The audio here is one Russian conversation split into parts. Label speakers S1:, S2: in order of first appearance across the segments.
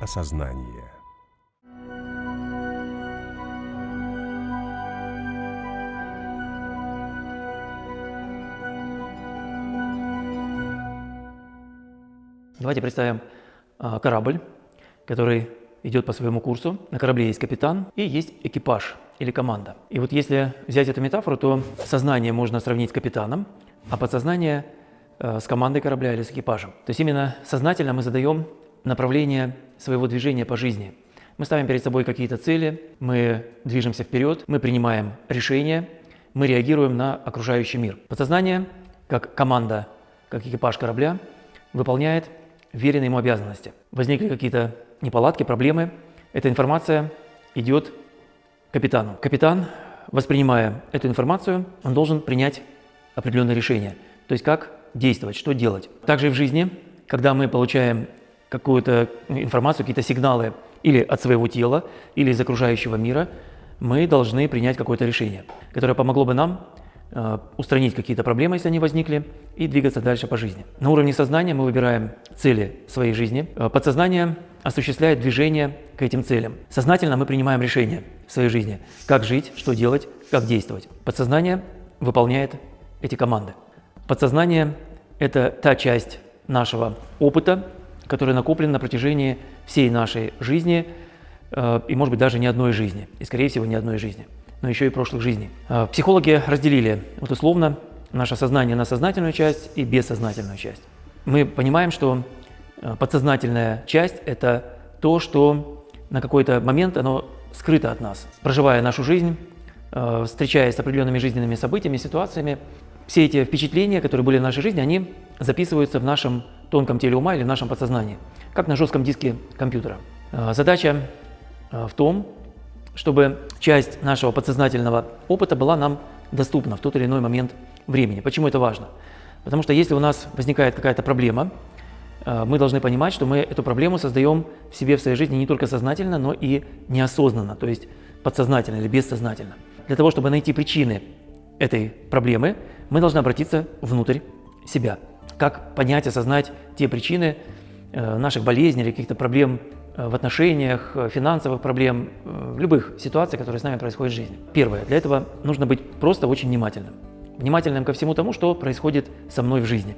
S1: осознание.
S2: Давайте представим а, корабль, который идет по своему курсу. На корабле есть капитан и есть экипаж или команда. И вот если взять эту метафору, то сознание можно сравнить с капитаном, а подсознание э, с командой корабля или с экипажем. То есть именно сознательно мы задаем направление своего движения по жизни. Мы ставим перед собой какие-то цели, мы движемся вперед, мы принимаем решения, мы реагируем на окружающий мир. Подсознание, как команда, как экипаж корабля, выполняет веренные ему обязанности. Возникли какие-то неполадки, проблемы. Эта информация идет капитану. Капитан, воспринимая эту информацию, он должен принять определенное решение. То есть как действовать, что делать. Также и в жизни, когда мы получаем какую-то информацию, какие-то сигналы или от своего тела, или из окружающего мира, мы должны принять какое-то решение, которое помогло бы нам Э, устранить какие-то проблемы, если они возникли, и двигаться дальше по жизни. На уровне сознания мы выбираем цели своей жизни. Э, подсознание осуществляет движение к этим целям. Сознательно мы принимаем решения в своей жизни, как жить, что делать, как действовать. Подсознание выполняет эти команды. Подсознание – это та часть нашего опыта, который накоплен на протяжении всей нашей жизни, э, и, может быть, даже не одной жизни, и, скорее всего, не одной жизни – но еще и прошлых жизней. А, психологи разделили вот условно наше сознание на сознательную часть и бессознательную часть. Мы понимаем, что а, подсознательная часть – это то, что на какой-то момент оно скрыто от нас. Проживая нашу жизнь, встречаясь с определенными жизненными событиями, ситуациями, все эти впечатления, которые были в нашей жизни, они записываются в нашем тонком теле ума или в нашем подсознании, как на жестком диске компьютера. Задача в том, чтобы часть нашего подсознательного опыта была нам доступна в тот или иной момент времени. Почему это важно? Потому что если у нас возникает какая-то проблема, э, мы должны понимать, что мы эту проблему создаем в себе в своей жизни не только сознательно, но и неосознанно, то есть подсознательно или бессознательно. Для того, чтобы найти причины этой проблемы, мы должны обратиться внутрь себя. Как понять, осознать те причины э, наших болезней или каких-то проблем Э, в отношениях, э, финансовых проблем, любых ситуаций, которые с нами происходят в жизни. Первое. Для этого нужно быть просто очень внимательным. Внимательным ко всему тому, что происходит со мной в жизни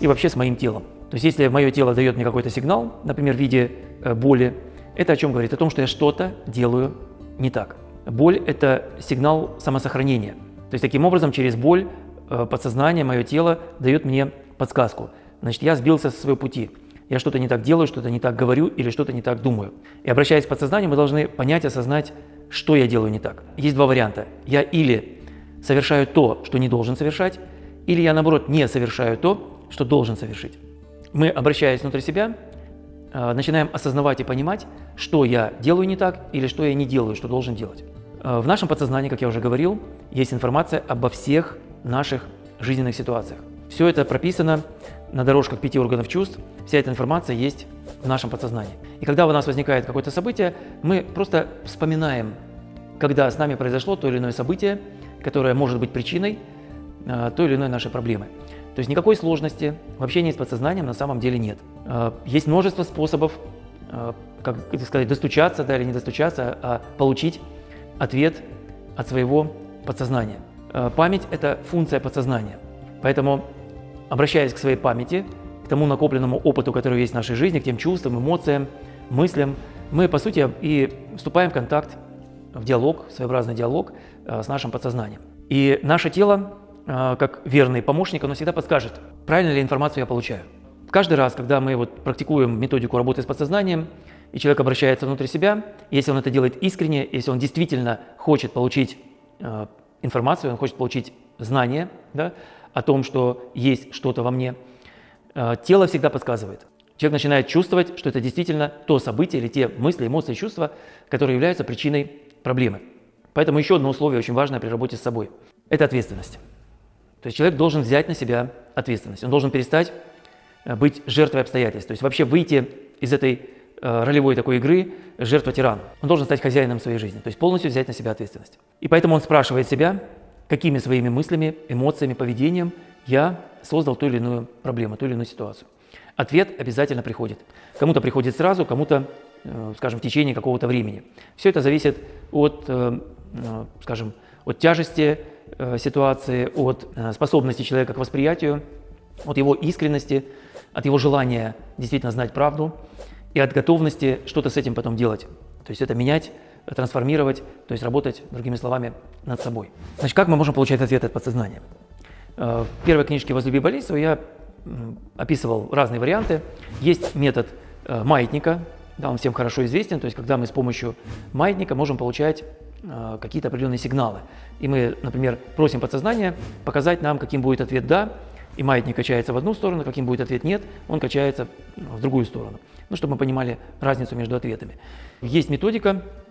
S2: и вообще с моим телом. То есть если мое тело дает мне какой-то сигнал, например, в виде боли, это о чем говорит? О том, что я что-то делаю не так. Боль – это сигнал самосохранения. То есть таким образом через боль подсознание, мое тело дает мне подсказку. Значит, я сбился со своего пути я что-то не так делаю, что-то не так говорю или что-то не так думаю. И обращаясь к подсознанию, мы должны понять, осознать, что я делаю не так. Есть два варианта. Я или совершаю то, что не должен совершать, или я, наоборот, не совершаю то, что должен совершить. Мы, обращаясь внутрь себя, э, начинаем осознавать и понимать, что я делаю не так или что я не делаю, что должен делать. Э, в нашем подсознании, как я уже говорил, есть информация обо всех наших жизненных ситуациях. Все это прописано на дорожках пяти органов чувств, вся эта информация есть в нашем подсознании. И когда у нас возникает какое-то событие, мы просто вспоминаем, когда с нами произошло то или иное событие, которое может быть причиной э, той или иной нашей проблемы. То есть никакой сложности в общении с подсознанием на самом деле нет. Э, есть множество способов, э, как сказать, достучаться да, или не достучаться, а получить ответ от своего подсознания. Э, память – это функция подсознания. Поэтому обращаясь к своей памяти, к тому накопленному опыту, который есть в нашей жизни, к тем чувствам, эмоциям, мыслям, мы, по сути, и вступаем в контакт, в диалог, своеобразный диалог э, с нашим подсознанием. И наше тело, э, как верный помощник, оно всегда подскажет, правильно ли информацию я получаю. Каждый раз, когда мы вот практикуем методику работы с подсознанием, и человек обращается внутрь себя, если он это делает искренне, если он действительно хочет получить э, информацию, он хочет получить знания, да, о том, что есть что-то во мне, э, тело всегда подсказывает. Человек начинает чувствовать, что это действительно то событие или те мысли, эмоции, чувства, которые являются причиной проблемы. Поэтому еще одно условие очень важное при работе с собой – это ответственность. То есть человек должен взять на себя ответственность. Он должен перестать э, быть жертвой обстоятельств. То есть вообще выйти из этой э, ролевой такой игры жертва-тиран. Он должен стать хозяином своей жизни, то есть полностью взять на себя ответственность. И поэтому он спрашивает себя, какими своими мыслями, эмоциями, поведением я создал ту или иную проблему, ту или иную ситуацию. Ответ обязательно приходит. Кому-то приходит сразу, кому-то э, скажем, в течение какого-то времени. Все это зависит от, э, э, скажем, от тяжести ситуации, от способности человека к восприятию, от его искренности, от его желания действительно знать правду и от готовности что-то с этим потом делать. То есть это менять, трансформировать, то есть работать, другими словами, над собой. Значит, как мы можем получать ответы от подсознания? В первой книжке «Возлюби болезнь» я описывал разные варианты. Есть метод э, маятника, да, он всем хорошо известен, то есть когда мы с помощью маятника можем получать э, какие-то определенные сигналы. И мы, например, просим подсознание показать нам, каким будет ответ «да», и маятник качается в одну сторону, каким будет ответ «нет», он качается в другую сторону. Ну, чтобы мы понимали разницу между ответами. Есть методика, э,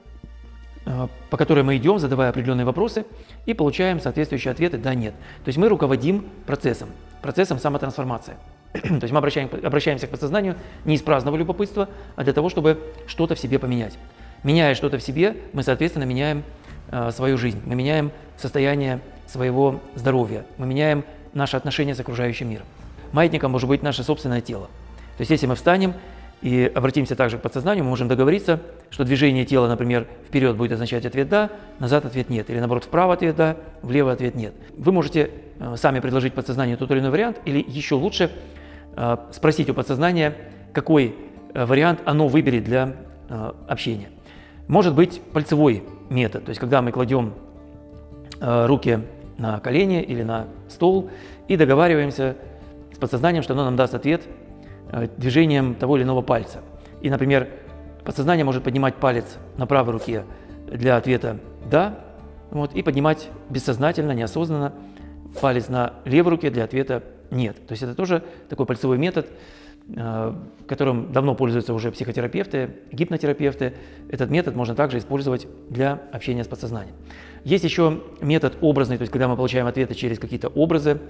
S2: по которой мы идем, задавая определенные вопросы, и получаем соответствующие ответы «да», «нет». То есть мы руководим процессом процессом самотрансформации. То есть мы обращаем, обращаемся к подсознанию не из праздного любопытства, а для того, чтобы что-то в себе поменять. Меняя что-то в себе, мы, соответственно, меняем э, свою жизнь, мы меняем состояние своего здоровья, мы меняем наши отношения с окружающим миром. Маятником может быть наше собственное тело. То есть если мы встанем и обратимся также к подсознанию, мы можем договориться, что движение тела, например, вперед будет означать ответ «да», назад ответ «нет», или наоборот, вправо ответ «да», влево ответ «нет». Вы можете э, сами предложить подсознанию тот или иной вариант, или еще лучше э, спросить у подсознания, какой э, вариант оно выберет для общения. Может быть пальцевой метод, то есть когда мы кладем руки на колени или на стол и договариваемся с подсознанием, что оно нам даст ответ – движением того или иного пальца. И, например, подсознание может поднимать палец на правой руке для ответа «да», вот, и поднимать бессознательно, неосознанно палец на левой руке для ответа «нет». То есть это тоже такой пальцевой метод, э, которым давно пользуются уже психотерапевты, гипнотерапевты. Этот метод можно также использовать для общения с подсознанием. Есть еще метод образный, то есть когда мы получаем ответы через какие-то образы,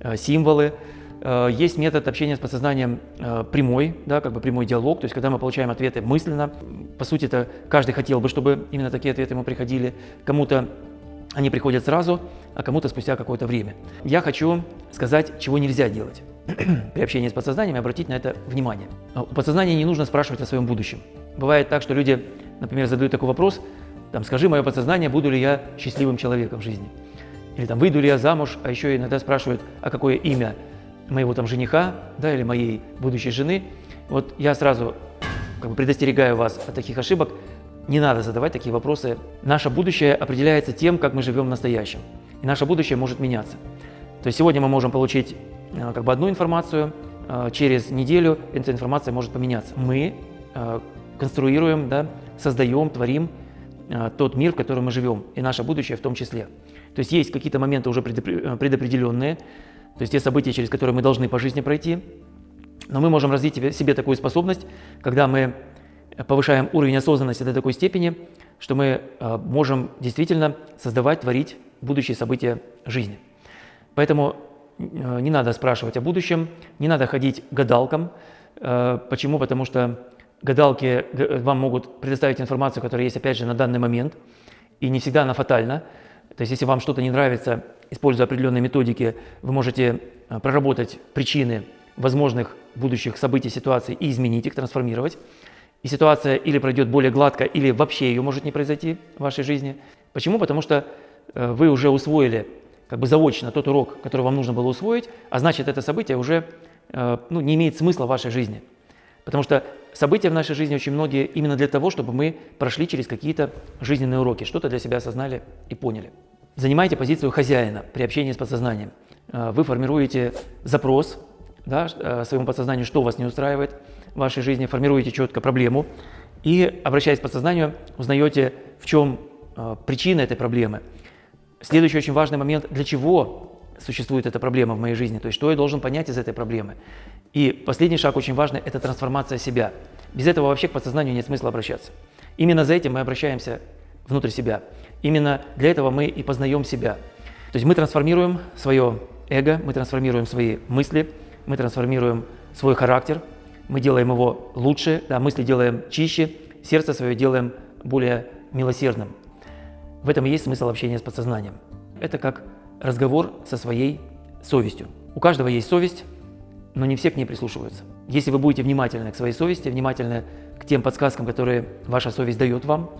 S2: э, символы, Э, есть метод общения с подсознанием э, прямой, да, как бы прямой диалог, то есть когда мы получаем ответы мысленно. По сути, это каждый хотел бы, чтобы именно такие ответы ему приходили. Кому-то они приходят сразу, а кому-то спустя какое-то время. Я хочу сказать, чего нельзя делать при общении с подсознанием и обратить на это внимание. Э, у подсознания не нужно спрашивать о своем будущем. Бывает так, что люди, например, задают такой вопрос, там, скажи мое подсознание, буду ли я счастливым человеком в жизни. Или там, выйду ли я замуж, а еще иногда спрашивают, а какое имя моего там жениха, да, или моей будущей жены, вот я сразу как бы предостерегаю вас от таких ошибок. Не надо задавать такие вопросы. Наше будущее определяется тем, как мы живем в настоящем. И наше будущее может меняться. То есть сегодня мы можем получить э, как бы одну информацию, э, через неделю эта информация может поменяться. Мы э, конструируем, да, создаем, творим тот мир, в котором мы живем, и наше будущее в том числе. То есть есть какие-то моменты уже предопределенные, то есть те события, через которые мы должны по жизни пройти. Но мы можем развить себе такую способность, когда мы повышаем уровень осознанности до такой степени, что мы э, можем действительно создавать, творить будущие события жизни. Поэтому э, не надо спрашивать о будущем, не надо ходить гадалкам. Э, почему? Потому что гадалки вам могут предоставить информацию, которая есть, опять же, на данный момент, и не всегда она фатальна. То есть, если вам что-то не нравится, используя определенные методики, вы можете э, проработать причины возможных будущих событий, ситуаций и изменить их, трансформировать. И ситуация или пройдет более гладко, или вообще ее может не произойти в вашей жизни. Почему? Потому что э, вы уже усвоили как бы заочно тот урок, который вам нужно было усвоить, а значит это событие уже э, ну, не имеет смысла в вашей жизни. Потому что события в нашей жизни очень многие именно для того, чтобы мы прошли через какие-то жизненные уроки, что-то для себя осознали и поняли. Занимайте позицию хозяина при общении с подсознанием. Э, вы формируете запрос да, э, своему подсознанию, что вас не устраивает в вашей жизни, формируете четко проблему и, обращаясь к подсознанию, узнаете, в чем э, причина этой проблемы. Следующий очень важный момент, для чего существует эта проблема в моей жизни, то есть что я должен понять из этой проблемы. И последний шаг очень важный – это трансформация себя. Без этого вообще к подсознанию нет смысла обращаться. Именно за этим мы обращаемся внутрь себя. Именно для этого мы и познаем себя. То есть мы трансформируем свое эго, мы трансформируем свои мысли, мы трансформируем свой характер, мы делаем его лучше, да, мысли делаем чище, сердце свое делаем более милосердным. В этом и есть смысл общения с подсознанием. Это как разговор со своей совестью. У каждого есть совесть, но не все к ней прислушиваются. Если вы будете внимательны к своей совести, внимательны к тем подсказкам, которые ваша совесть дает вам,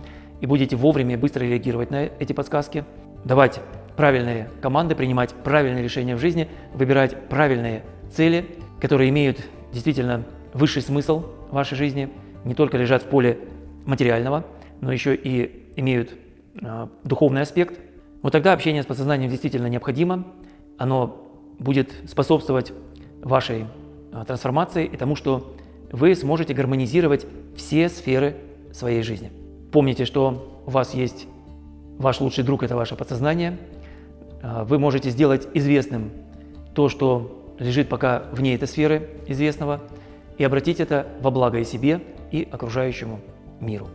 S2: и будете вовремя и быстро реагировать на эти подсказки, давать правильные команды, принимать правильные решения в жизни, выбирать правильные цели, которые имеют действительно высший смысл вашей жизни, не только лежат в поле материального, но еще и имеют э, духовный аспект, вот тогда общение с подсознанием действительно необходимо, оно будет способствовать вашей э, трансформации и тому, что вы сможете гармонизировать все сферы своей жизни. Помните, что у вас есть ваш лучший друг – это ваше подсознание. Э, вы можете сделать известным то, что лежит пока вне этой сферы известного, и обратить это во благо и себе, и окружающему миру.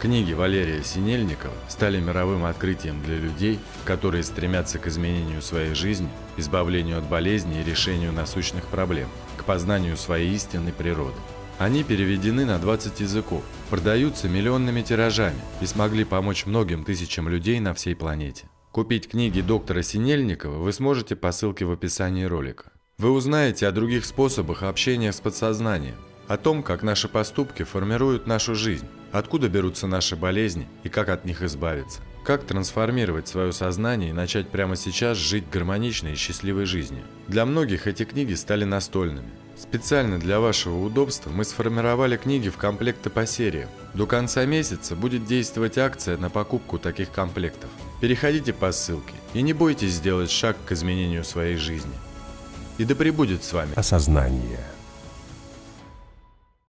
S1: Книги Валерия Синельникова стали мировым открытием для людей, которые стремятся к изменению своей жизни, избавлению от болезней и решению насущных проблем, к познанию своей истинной природы. Они переведены на 20 языков, продаются миллионными тиражами и смогли помочь многим тысячам людей на всей планете. Купить книги доктора Синельникова вы сможете по ссылке в описании ролика. Вы узнаете о других способах общения с подсознанием, о том, как наши поступки формируют нашу жизнь, откуда берутся наши болезни и как от них избавиться, как трансформировать свое сознание и начать прямо сейчас жить гармоничной и счастливой жизнью. Для многих эти книги стали настольными. Специально для вашего удобства мы сформировали книги в комплекты по сериям. До конца месяца будет действовать акция на покупку таких комплектов. Переходите по ссылке и не бойтесь сделать шаг к изменению своей жизни. И да пребудет с вами
S3: осознание.